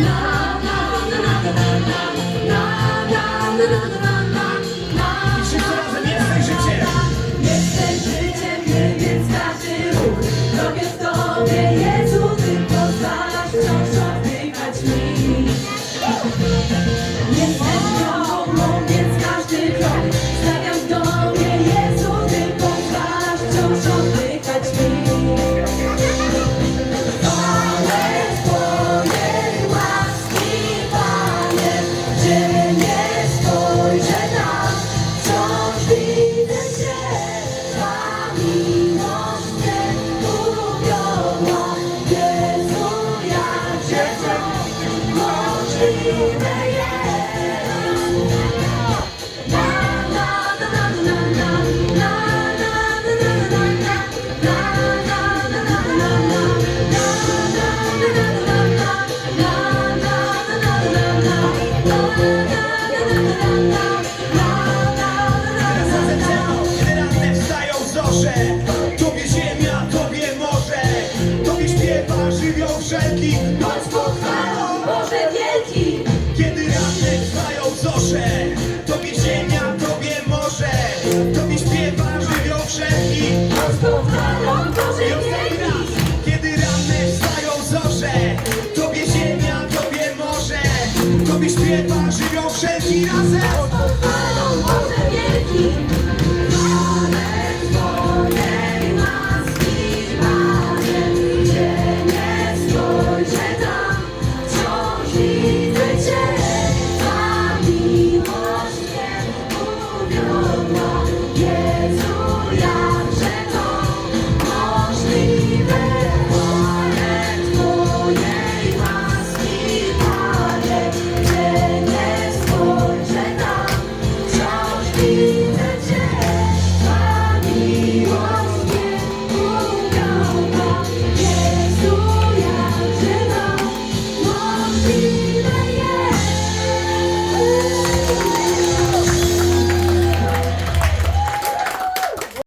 love. Ветер, ночь и poprzedni razem. Odpowiadał Boże wielki.